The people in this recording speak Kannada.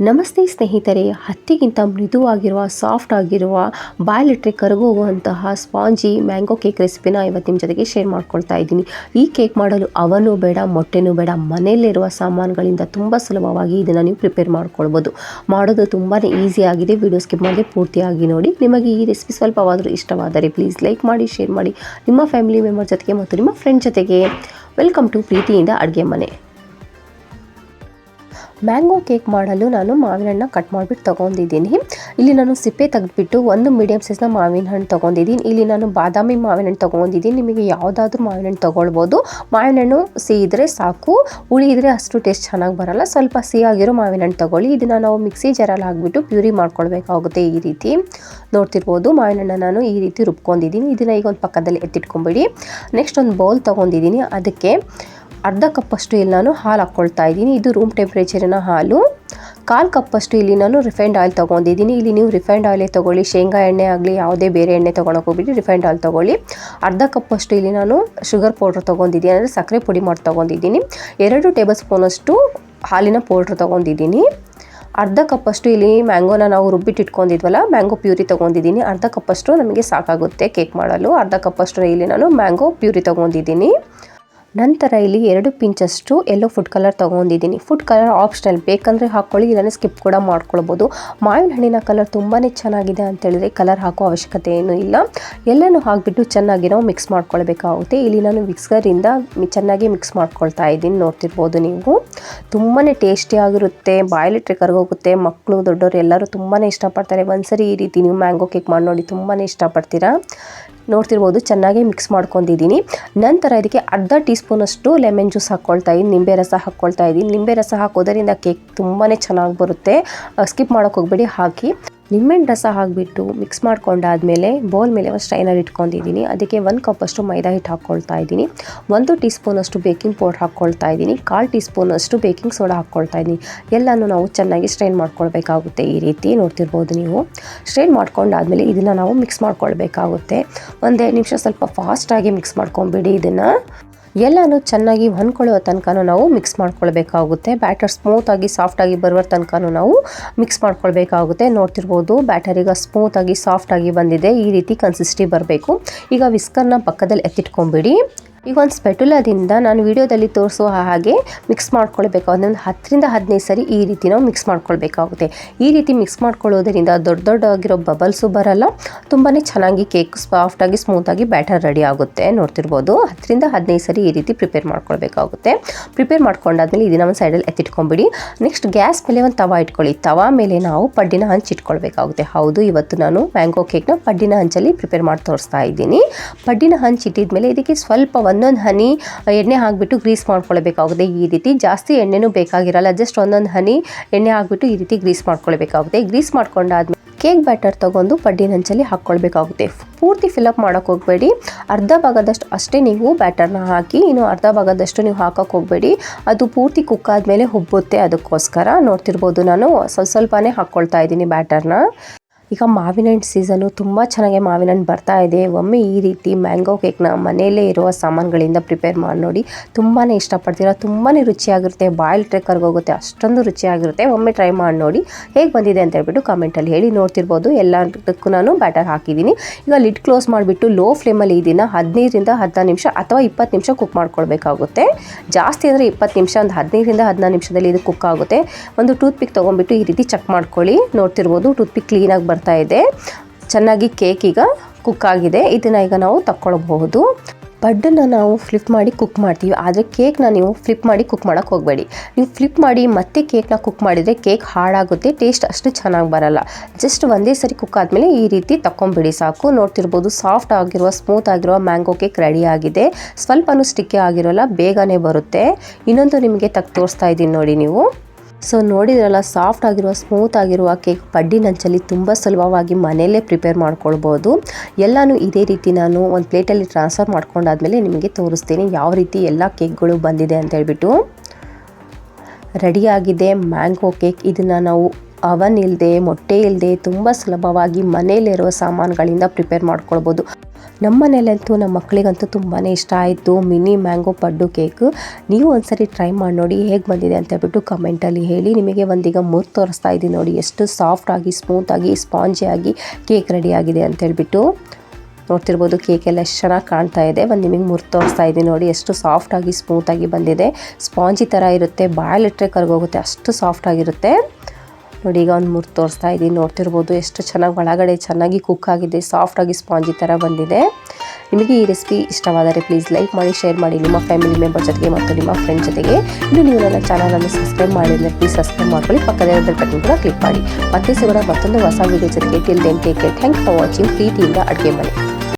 ನಮಸ್ತೆ ಸ್ನೇಹಿತರೆ, ಹತ್ತಿಗಿಂತ ಮೃದುವಾಗಿರುವ ಸಾಫ್ಟ್ ಆಗಿರುವ ಬಾಯಲ್ಲಿಟ್ಟರೆ ಕರಗೋಗುವಂತಹ ಸ್ಪಾಂಜಿ ಮ್ಯಾಂಗೋ ಕೇಕ್ ರೆಸಿಪಿನ ಇವತ್ತು ನಿಮ್ಮ ಜೊತೆಗೆ ಶೇರ್ ಮಾಡ್ಕೊಳ್ತಾ ಇದ್ದೀನಿ. ಈ ಕೇಕ್ ಮಾಡಲು ಅವನು ಬೇಡ, ಮೊಟ್ಟೆನೂ ಬೇಡ, ಮನೆಯಲ್ಲಿರುವ ಸಾಮಾನುಗಳಿಂದ ತುಂಬ ಸುಲಭವಾಗಿ ಇದನ್ನು ನೀವು ಪ್ರಿಪೇರ್ ಮಾಡ್ಕೊಳ್ಬೋದು. ಮಾಡೋದು ತುಂಬಾ ಈಸಿ ಆಗಿದೆ ವಿಡಿಯೋ ಸ್ಕಿಪ್ ಮಾಡಿ ಪೂರ್ತಿಯಾಗಿ ನೋಡಿ. ನಿಮಗೆ ಈ ರೆಸಿಪಿ ಸ್ವಲ್ಪವಾದರೂ ಇಷ್ಟವಾದರೆ ಪ್ಲೀಸ್ ಲೈಕ್ ಮಾಡಿ ಶೇರ್ ಮಾಡಿ. ನಿಮ್ಮ ಫ್ಯಾಮಿಲಿ ಮೆಂಬರ್ ಜೊತೆಗೆ ಮತ್ತು ನಿಮ್ಮ ಫ್ರೆಂಡ್ ಜೊತೆಗೆ. ವೆಲ್ಕಮ್ ಟು ಪ್ರೀತಿಯಿಂದ ಅಡುಗೆ ಮನೆ. ಮ್ಯಾಂಗೋ ಕೇಕ್ ಮಾಡಲು ನಾನು ಮಾವಿನ ಹಣ್ಣು ಕಟ್ ಮಾಡಿಬಿಟ್ಟು ತೊಗೊಂಡಿದ್ದೀನಿ. ಇಲ್ಲಿ ನಾನು ಸಿಪ್ಪೆ ತೆಗೆದುಬಿಟ್ಟು ಒಂದು ಮೀಡಿಯಮ್ ಸೈಜ್ನ ಮಾವಿನ ಹಣ್ಣು ತೊಗೊಂಡಿದ್ದೀನಿ. ಇಲ್ಲಿ ನಾನು ಬಾದಾಮಿ ಮಾವಿನ ಹಣ್ಣು ತೊಗೊಂಡಿದ್ದೀನಿ. ನಿಮಗೆ ಯಾವುದಾದ್ರೂ ಮಾವಿನ ಹಣ್ಣು ತೊಗೊಳ್ಬೋದು. ಮಾವಿನ ಹಣ್ಣು ಸಿಹಿ ಇದ್ದರೆ ಸಾಕು ಹುಳಿ ಇದ್ದರೆ ಅಷ್ಟು ಟೇಸ್ಟ್ ಚೆನ್ನಾಗಿ ಬರಲ್ಲ. ಸ್ವಲ್ಪ ಸಿಹಿಯಾಗಿರೋ ಮಾವಿನ ಹಣ್ಣು ತೊಗೊಳ್ಳಿ. ಇದನ್ನು ನಾವು ಮಿಕ್ಸಿ ಜಾರಲ್ಲಿ ಹಾಕ್ಬಿಟ್ಟು ಪ್ಯೂರಿ ಮಾಡ್ಕೊಳ್ಬೇಕಾಗುತ್ತೆ ಈ ರೀತಿ. ನೋಡ್ತಿರ್ಬೋದು ಮಾವಿನ ಹಣ್ಣು ನಾನು ಈ ರೀತಿ ರುಬ್ಕೊಂಡಿದ್ದೀನಿ. ಇದನ್ನು ಈಗ ಒಂದು ಪಕ್ಕದಲ್ಲಿ ಎತ್ತಿಟ್ಕೊಂಬಿಡಿ. ನೆಕ್ಸ್ಟ್ ಒಂದು ಬೌಲ್ ತೊಗೊಂಡಿದ್ದೀನಿ. ಅದಕ್ಕೆ ಅರ್ಧ ಕಪ್ಪಷ್ಟು ಇಲ್ಲಿ ನಾನು ಹಾಲು ಹಾಕ್ಕೊಳ್ತಾ ಇದ್ದೀನಿ. ಇದು ರೂಮ್ ಟೆಂಪ್ರೇಚರಿನ ಹಾಲು. ಕಾಲು ಕಪ್ಪಷ್ಟು ಇಲ್ಲಿ ನಾನು ರಿಫೈಂಡ್ ಆಯಿಲ್ ತೊಗೊಂಡಿದ್ದೀನಿ. ಇಲ್ಲಿ ನೀವು ರಿಫೈಂಡ್ ಆಯಿಲೇ ತೊಗೊಳ್ಳಿ. ಶೇಂಗಾ ಎಣ್ಣೆ ಆಗಲಿ, ಯಾವುದೇ ಬೇರೆ ಎಣ್ಣೆ ತೊಗೊಳಕ್ಕೆ ಹೋಗ್ಬಿಟ್ಟು ರಿಫೈಂಡ್ ಆಯಿಲ್ ತೊಗೊಳ್ಳಿ. ಅರ್ಧ ಕಪ್ಪಷ್ಟು ಇಲ್ಲಿ ನಾನು ಶುಗರ್ ಪೌಡ್ರ್ ತೊಗೊಂಡಿದ್ದೀನಿ. ಅಂದರೆ ಸಕ್ಕರೆ ಪುಡಿ ಮಾಡಿ ತೊಗೊಂಡಿದ್ದೀನಿ. ಎರಡು ಟೇಬಲ್ ಸ್ಪೂನಷ್ಟು ಹಾಲಿನ ಪೌಡ್ರ್ ತೊಗೊಂಡಿದ್ದೀನಿ. ಅರ್ಧ ಕಪ್ಪಷ್ಟು ಇಲ್ಲಿ ಮ್ಯಾಂಗೋನ ನಾವು ರುಬ್ಬಿಟ್ಟು ಇಟ್ಕೊಂಡಿದ್ವಲ್ಲ ಮ್ಯಾಂಗೋ ಪ್ಯೂರಿ ತೊಗೊಂಡಿದ್ದೀನಿ. ಅರ್ಧ ಕಪ್ಪಷ್ಟು ನಮಗೆ ಸಾಕಾಗುತ್ತೆ ಕೇಕ್ ಮಾಡಲು. ಅರ್ಧ ಕಪ್ಪಷ್ಟು ಇಲ್ಲಿ ನಾನು ಮ್ಯಾಂಗೋ ಪ್ಯೂರಿ ತೊಗೊಂಡಿದ್ದೀನಿ. ನಂತರ ಇಲ್ಲಿ ಎರಡು ಪಿಂಚಷ್ಟು ಎಲ್ಲೋ ಫುಡ್ ಕಲರ್ ತೊಗೊಂಡಿದ್ದೀನಿ. ಫುಡ್ ಕಲರ್ ಆಪ್ಷನಲ್ ಬೇಕಂದರೆ ಹಾಕ್ಕೊಳ್ಳಿ ಇದನ್ನು ಸ್ಕಿಪ್ ಕೂಡ ಮಾಡ್ಕೊಳ್ಬೋದು. ಮಾವಿನ ಹಣ್ಣಿನ ಕಲರ್ ತುಂಬಾ ಚೆನ್ನಾಗಿದೆ ಅಂತೇಳಿದ್ರೆ ಕಲರ್ ಹಾಕೋ ಅವಶ್ಯಕತೆ ಏನೂ ಇಲ್ಲ. ಎಲ್ಲನೂ ಹಾಕಿಬಿಟ್ಟು ಚೆನ್ನಾಗಿ ನಾವು ಮಿಕ್ಸ್ ಮಾಡ್ಕೊಳ್ಬೇಕಾಗುತ್ತೆ. ಇಲ್ಲಿ ನಾನು ಮಿಕ್ಸರಿಂದ ಚೆನ್ನಾಗಿ ಮಿಕ್ಸ್ ಮಾಡ್ಕೊಳ್ತಾ ಇದ್ದೀನಿ. ನೋಡ್ತಿರ್ಬೋದು ನೀವು. ತುಂಬಾ ಟೇಸ್ಟಿಯಾಗಿರುತ್ತೆ ಬಾಯ್ಲಿಟ್ರೆ ಕರ್ಗೋಗುತ್ತೆ. ಮಕ್ಕಳು ದೊಡ್ಡವರು ಎಲ್ಲರೂ ತುಂಬಾ ಇಷ್ಟಪಡ್ತಾರೆ. ಒಂದ್ಸರಿ ಈ ರೀತಿ ನೀವು ಮ್ಯಾಂಗೋ ಕೇಕ್ ಮಾಡಿ ನೋಡಿ ತುಂಬಾ ಇಷ್ಟಪಡ್ತೀರಾ? ನೋಡ್ತಿರ್ಬೋದು, ಚೆನ್ನಾಗಿ ಮಿಕ್ಸ್ ಮಾಡ್ಕೊಂಡಿದ್ದೀನಿ. ನಂತರ ಇದಕ್ಕೆ ಅರ್ಧ ಟೀ ಸ್ಪೂನಷ್ಟು ಲೆಮನ್ ಜ್ಯೂಸ್ ಹಾಕ್ಕೊಳ್ತಾ ಇದ್ದೀನಿ ನಿಂಬೆ ರಸ ಹಾಕ್ಕೊಳ್ತಾ ಇದ್ದೀನಿ ನಿಂಬೆ ರಸ ಹಾಕೋದರಿಂದ ಕೇಕ್ ತುಂಬಾ ಚೆನ್ನಾಗಿ ಬರುತ್ತೆ. ಸ್ಕಿಪ್ ಮಾಡೋಕೆ ಹೋಗಬೇಡಿ, ಹಾಕಿ. ನಿಂಬೆಹಣ್ಣು ರಸ ಹಾಕಿಬಿಟ್ಟು ಮಿಕ್ಸ್ ಮಾಡ್ಕೊಂಡಾದಮೇಲೆ ಬೌಲ್ ಮೇಲೆ ಒಂದು ಸ್ಟ್ರೈನರ್ ಇಟ್ಕೊಂಡಿದ್ದೀನಿ ಅದಕ್ಕೆ ಒಂದು ಕಪ್ಪಷ್ಟು ಮೈದಾ ಹಿಟ್ಟು ಹಾಕ್ಕೊಳ್ತಾ ಇದ್ದೀನಿ ಒಂದು ಟೀ ಸ್ಪೂನಷ್ಟು ಬೇಕಿಂಗ್ ಪೌಡ್ರ್ ಹಾಕ್ಕೊಳ್ತಾ ಇದ್ದೀನಿ ಕಾಲು ಟೀ ಸ್ಪೂನಷ್ಟು ಬೇಕಿಂಗ್ ಸೋಡಾ ಹಾಕ್ಕೊಳ್ತಾ ಇದ್ದೀನಿ ಎಲ್ಲನೂ ನಾವು ಚೆನ್ನಾಗಿ ಸ್ಟ್ರೈನ್ ಮಾಡ್ಕೊಳ್ಬೇಕಾಗುತ್ತೆ ಈ ರೀತಿ. ನೋಡ್ತಿರ್ಬೋದು ನೀವು. ಸ್ಟ್ರೈನ್ ಮಾಡ್ಕೊಂಡಾದಮೇಲೆ ಇದನ್ನು ನಾವು ಮಿಕ್ಸ್ ಮಾಡ್ಕೊಳ್ಬೇಕಾಗುತ್ತೆ. ಒಂದೆರಡು ನಿಮಿಷ ಸ್ವಲ್ಪ ಫಾಸ್ಟಾಗಿ ಮಿಕ್ಸ್ ಮಾಡ್ಕೊಂಬಿಡಿ ಇದನ್ನು. ಎಲ್ಲನೂ ಚೆನ್ನಾಗಿ ಹೊಂದ್ಕೊಳ್ಳೋ ತನಕ ನಾವು ಮಿಕ್ಸ್ ಮಾಡ್ಕೊಳ್ಬೇಕಾಗುತ್ತೆ. ಬ್ಯಾಟರ್ ಸ್ಮೂತಾಗಿ ಸಾಫ್ಟಾಗಿ ಬರುವ ತನಕ ನಾವು ಮಿಕ್ಸ್ ಮಾಡ್ಕೊಳ್ಬೇಕಾಗುತ್ತೆ. ನೋಡ್ತಿರ್ಬೋದು ಬ್ಯಾಟರ್ ಈಗ ಸ್ಮೂತಾಗಿ ಸಾಫ್ಟಾಗಿ ಬಂದಿದೆ. ಈ ರೀತಿ ಕನ್ಸಿಸ್ಟಿ ಬರಬೇಕು. ಈಗ ವಿಸ್ಕರ್ನ ಪಕ್ಕದಲ್ಲಿ ಎತ್ತಿಟ್ಕೊಂಬಿಡಿ. ಈಗ ಒಂದು ಸ್ಪೆಟುಲಾದಿಂದ ನಾನು ವಿಡಿಯೋದಲ್ಲಿ ತೋರಿಸೋ ಹಾಗೆ ಮಿಕ್ಸ್ ಮಾಡ್ಕೊಳ್ಬೇಕು. ಒಂದೊಂದು ಹತ್ತರಿಂದ ಹದಿನೈದು ಸರಿ ಈ ರೀತಿ ನಾವು ಮಿಕ್ಸ್ ಮಾಡ್ಕೊಳ್ಬೇಕಾಗುತ್ತೆ. ಈ ರೀತಿ ಮಿಕ್ಸ್ ಮಾಡ್ಕೊಳ್ಳೋದ್ರಿಂದ ದೊಡ್ಡ ದೊಡ್ಡ ಆಗಿರೋ ಬಬಲ್ಸು ಬರಲ್ಲ. ತುಂಬಾ ಚೆನ್ನಾಗಿ ಕೇಕ್ ಸಾಫ್ಟಾಗಿ ಸ್ಮೂತಾಗಿ ಬ್ಯಾಟರ್ ರೆಡಿ ಆಗುತ್ತೆ. ನೋಡ್ತಿರ್ಬೋದು ಹತ್ತರಿಂದ ಹದಿನೈದು ಸರಿ ಈ ರೀತಿ ಪ್ರಿಪೇರ್ ಮಾಡ್ಕೊಳ್ಬೇಕಾಗುತ್ತೆ. ಪ್ರಿಪೇರ್ ಮಾಡ್ಕೊಂಡಾದ್ಮೇಲೆ ಇದನ್ನ ಒಂದು ಸೈಡಲ್ಲಿ ಎತ್ತಿಟ್ಕೊಂಬಿಡಿ. ನೆಕ್ಸ್ಟ್ ಗ್ಯಾಸ್ ಮೇಲೆ ಒಂದು ತವಾ ಇಟ್ಕೊಳ್ಳಿ. ತವಾ ಮೇಲೆ ನಾವು ಪಡ್ಡಿನ ಹಂಚಿ ಇಟ್ಕೊಳ್ಬೇಕಾಗುತ್ತೆ. ಹೌದು, ಇವತ್ತು ನಾನು ಮ್ಯಾಂಗೋ ಕೇಕ್ನ ಪಡ್ಡಿನ ಹಂಚಲ್ಲಿ ಪ್ರಿಪೇರ್ ಮಾಡಿ ತೋರಿಸ್ತಾ ಇದ್ದೀನಿ. ಪಡ್ಡಿನ ಹಂಚು ಇಟ್ಟಿದ್ಮೇಲೆ ಇದಕ್ಕೆ ಸ್ವಲ್ಪ ಒಂದೊಂದು ಹನಿ ಎಣ್ಣೆ ಹಾಕಿಬಿಟ್ಟು ಗ್ರೀಸ್ ಮಾಡ್ಕೊಳ್ಬೇಕಾಗುತ್ತೆ ಈ ರೀತಿ. ಜಾಸ್ತಿ ಎಣ್ಣೆನೂ ಬೇಕಾಗಿರಲ್ಲ ಜಸ್ಟ್ ಒಂದೊಂದು ಹನಿ, ಎಣ್ಣೆ ಹಾಕಿಬಿಟ್ಟು ಈ ರೀತಿ ಗ್ರೀಸ್ ಮಾಡ್ಕೊಳ್ಬೇಕಾಗುತ್ತೆ. ಗ್ರೀಸ್ ಮಾಡ್ಕೊಂಡಾದ್ಮೇಲೆ ಕೇಕ್ ಬ್ಯಾಟರ್ ತೊಗೊಂಡು ಪಡ್ಡಿ ನಂಚಲ್ಲಿ ಹಾಕ್ಕೊಳ್ಬೇಕಾಗುತ್ತೆ. ಪೂರ್ತಿ ಫಿಲಪ್ ಮಾಡೋಕೆ ಹೋಗಬೇಡಿ. ಅರ್ಧ ಭಾಗದಷ್ಟು ಅಷ್ಟೇ ನೀವು ಬ್ಯಾಟರ್ನ ಹಾಕಿ, ಇನ್ನು ಅರ್ಧ ಭಾಗದಷ್ಟು ನೀವು ಹಾಕೋಕೆ ಹೋಗಬೇಡಿ. ಅದು ಪೂರ್ತಿ ಕುಕ್ ಆದಮೇಲೆ ಹುಬ್ಬುತ್ತೆ ಅದಕ್ಕೋಸ್ಕರ. ನೋಡ್ತಿರ್ಬೋದು ನಾನು, ಸ್ವಲ್ಪ ಸ್ವಲ್ಪನೇ ಹಾಕ್ಕೊಳ್ತಾ ಇದ್ದೀನಿ ಬ್ಯಾಟರ್ನ ಈಗ ಮಾವಿನ ಹಣ್ಣು ಸೀಸನು ತುಂಬ ಚೆನ್ನಾಗಿ ಮಾವಿನ ಹಣ್ಣು ಬರ್ತಾ ಇದೆ. ಒಮ್ಮೆ ಈ ರೀತಿ ಮ್ಯಾಂಗೋ ಕೇಕ್ನ ಮನೆಯಲ್ಲೇ ಇರುವ ಸಾಮಾನುಗಳಿಂದ ಪ್ರಿಪೇರ್ ಮಾಡಿ ನೋಡಿ ತುಂಬಾ ಇಷ್ಟಪಡ್ತೀರ. ತುಂಬಾ ರುಚಿಯಾಗಿರುತ್ತೆ. ಬಾಯ್ಲ್ ಟ್ರೇಕರ್ಗೆ ಹೋಗುತ್ತೆ. ಅಷ್ಟೊಂದು ರುಚಿಯಾಗಿರುತ್ತೆ. ಒಮ್ಮೆ ಟ್ರೈ ಮಾಡಿ ನೋಡಿ ಹೇಗೆ ಬಂದಿದೆ ಅಂತ ಹೇಳ್ಬಿಟ್ಟು ಕಾಮೆಂಟಲ್ಲಿ ಹೇಳಿ ನೋಡ್ತಿರ್ಬೋದು. ಎಲ್ಲದಕ್ಕೂ ನಾನು ಬ್ಯಾಟರ್ ಹಾಕಿದ್ದೀನಿ. ಈಗ ಲಿಡ್ ಕ್ಲೋಸ್ ಮಾಡಿಬಿಟ್ಟು ಲೋ ಫ್ಲೇಮಲ್ಲಿ ಇದನ್ನು ಹದಿನೈದರಿಂದ ಹದಿನಾರು ನಿಮಿಷ ಅಥವಾ ಇಪ್ಪತ್ತು ನಿಮಿಷ ಕುಕ್ ಮಾಡ್ಕೊಳ್ಬೇಕಾಗುತ್ತೆ. ಜಾಸ್ತಿ ಅಂದರೆ ಇಪ್ಪತ್ತು ನಿಮಿಷ, ಒಂದು ಹದಿನೈದರಿಂದ ಹದಿನಾರು ನಿಮಿಷದಲ್ಲಿ ಇದು ಕುಕ್ ಆಗುತ್ತೆ. ಒಂದು ಟೂತ್ ಪಿಕ್ ತೊಗೊಂಡ್ಬಿಟ್ಟು ಈ ರೀತಿ ಚೆಕ್ ಮಾಡ್ಕೊಳ್ಳಿ. ನೋಡ್ತಿರ್ಬೋದು ಟೂತ್ ಪಿಕ್ ಕ್ಲೀನಾಗಿ ಬರ್ತಾ ಇದೆ. ಚೆನ್ನಾಗಿ ಕೇಕ್ ಈಗ ಕುಕ್ ಆಗಿದೆ. ಇದನ್ನು ಈಗ ನಾವು ತಕ್ಕೊಳ್ಬಹುದು. ಬಡ್ಡನ್ನು ನಾವು ಫ್ಲಿಪ್ ಮಾಡಿ ಕುಕ್ ಮಾಡ್ತೀವಿ. ಆದರೆ ಕೇಕ್ನ ನೀವು ಫ್ಲಿಪ್ ಮಾಡಿ ಕುಕ್ ಮಾಡೋಕ್ಕೆ ಹೋಗಬೇಡಿ. ನೀವು ಫ್ಲಿಪ್ ಮಾಡಿ ಮತ್ತೆ ಕೇಕ್ನ ಕುಕ್ ಮಾಡಿದರೆ ಕೇಕ್ ಹಾಳಾಗುತ್ತೆ. ಟೇಸ್ಟ್ ಅಷ್ಟು ಚೆನ್ನಾಗಿ ಬರಲ್ಲ. ಜಸ್ಟ್ ಒಂದೇ ಸರಿ ಕುಕ್ ಆದಮೇಲೆ ಈ ರೀತಿ ತಕ್ಕೊಂಬಿಡಿ ಸಾಕು. ನೋಡ್ತಿರ್ಬೋದು ಸಾಫ್ಟ್ ಆಗಿರುವ ಸ್ಮೂತ್ ಆಗಿರುವ ಮ್ಯಾಂಗೋ ಕೇಕ್ ರೆಡಿ ಆಗಿದೆ. ಸ್ವಲ್ಪನೂ ಸ್ಟಿಕ್ಕಿ ಆಗಿರೋಲ್ಲ, ಬೇಗನೆ ಬರುತ್ತೆ. ಇನ್ನೊಂದು ನಿಮಗೆ ತಕ್ಕ ತೋರಿಸ್ತಾ ಇದ್ದೀನಿ ನೋಡಿ ನೀವು. ಸೊ ನೋಡಿದ್ರಲ್ಲ ಸಾಫ್ಟ್ ಆಗಿರುವ ಸ್ಮೂತ್ ಆಗಿರುವ ಕೇಕ್ ಪಡ್ಡಿನಂಚಲ್ಲಿ ತುಂಬ ಸುಲಭವಾಗಿ ಮನೆಯಲ್ಲೇ ಪ್ರಿಪೇರ್ ಮಾಡ್ಕೊಳ್ಬೋದು. ಎಲ್ಲನೂ ಇದೇ ರೀತಿ ನಾನು ಒಂದು ಪ್ಲೇಟಲ್ಲಿ ಟ್ರಾನ್ಸ್ಫರ್ ಮಾಡ್ಕೊಂಡಾದ್ಮೇಲೆ ನಿಮಗೆ ತೋರಿಸ್ತೀನಿ ಯಾವ ರೀತಿ ಎಲ್ಲ ಕೇಕ್ಗಳು ಬಂದಿದೆ ಅಂತ ಹೇಳ್ಬಿಟ್ಟು. ರೆಡಿಯಾಗಿದೆ ಮ್ಯಾಂಗೋ ಕೇಕ್ ಇದನ್ನು ನಾವು ಅವನ್ ಇಲ್ಲದೆ ಮೊಟ್ಟೆ ಇಲ್ಲದೆ ತುಂಬ ಸುಲಭವಾಗಿ ಮನೆಯಲ್ಲಿರುವ ಸಾಮಾನುಗಳಿಂದ ಪ್ರಿಪೇರ್ ಮಾಡ್ಕೊಳ್ಬೋದು. ನಮ್ಮ ಮನೇಲಂತೂ ನಮ್ಮ ಮಕ್ಕಳಿಗಂತೂ ತುಂಬಾ ಇಷ್ಟ ಆಯಿತು. ಮಿನಿ ಮ್ಯಾಂಗೋ ಪಡ್ಡು ಕೇಕ್. ನೀವು ಒಂದ್ಸರಿ ಟ್ರೈ ಮಾಡಿ ನೋಡಿ ಹೇಗೆ ಬಂದಿದೆ ಅಂತ ಹೇಳ್ಬಿಟ್ಟು ಕಮೆಂಟಲ್ಲಿ ಹೇಳಿ. ನಿಮಗೆ ಒಂದೀಗ ಮೂರು ತೋರಿಸ್ತಾ ಇದ್ದೀನಿ ನೋಡಿ ಎಷ್ಟು ಸಾಫ್ಟಾಗಿ ಸ್ಮೂತಾಗಿ ಸ್ಪಾಂಜಿಯಾಗಿ ಕೇಕ್ ರೆಡಿ ಆಗಿದೆ ಅಂತ ಹೇಳ್ಬಿಟ್ಟು. ನೋಡ್ತಿರ್ಬೋದು ಕೇಕ್ ಎಲ್ಲ ಎಷ್ಟು ಚೆನ್ನಾಗಿ ಕಾಣ್ತಾ ಇದೆ. ಒಂದು ನಿಮಗೆ ಮುರ್ ತೋರಿಸ್ತಾ ಇದ್ದೀನಿ ನೋಡಿ ಎಷ್ಟು ಸಾಫ್ಟಾಗಿ ಸ್ಮೂತಾಗಿ ಬಂದಿದೆ. ಸ್ಪಾಂಜಿ ಥರ ಇರುತ್ತೆ. ಬಾಯಲ್ಲಿಟ್ಟರೆ ಕರ್ಗೋಗುತ್ತೆ. ಅಷ್ಟು ಸಾಫ್ಟಾಗಿರುತ್ತೆ ನೋಡಿ, ಈಗ ಒಂದು ಮೂರು ತೋರಿಸ್ತಾ ಇದ್ದೀನಿ. ನೋಡ್ತಿರ್ಬೋದು ಎಷ್ಟು ಚೆನ್ನಾಗಿ ಒಳಗಡೆ ಚೆನ್ನಾಗಿ ಕುಕ್ ಆಗಿದೆ ಸಾಫ್ಟಾಗಿ ಸ್ಪಾಂಜಿ ಥರ ಬಂದಿದೆ. ನಿಮಗೆ ಈ ರೆಸಿಪಿ ಇಷ್ಟವಾದರೆ ಪ್ಲೀಸ್ ಲೈಕ್ ಮಾಡಿ ಶೇರ್ ಮಾಡಿ. ನಿಮ್ಮ ಫ್ಯಾಮಿಲಿ ಮೆಂಬರ್ ಜೊತೆಗೆ ಮತ್ತು ನಿಮ್ಮ ಫ್ರೆಂಡ್ ಜೊತೆಗೆ. ಇನ್ನು ನೀವು ನನ್ನ ಚಾನಲನ್ನು ಸಬ್ಸ್ಕ್ರೈಬ್ ಮಾಡಿದರೆ ಪ್ಲೀಸ್ ಸಬ್ಸ್ಕ್ರೈಬ್ ಮಾಡ್ಕೊಳ್ಳಿ. ಪಕ್ಕದ ಬಟನ್ ಕೂಡ ಕ್ಲಿಕ್ ಮಾಡಿ. ಮತ್ತೆ ಸಿಗೋಣ ಮತ್ತೊಂದು ಹೊಸ ವೀಡಿಯೋ ಜೊತೆಗೆ. Till then take care thank for watching ಪ್ರೀತಿಯಿಂದ ಅಡುಗೆ ಮನೆ.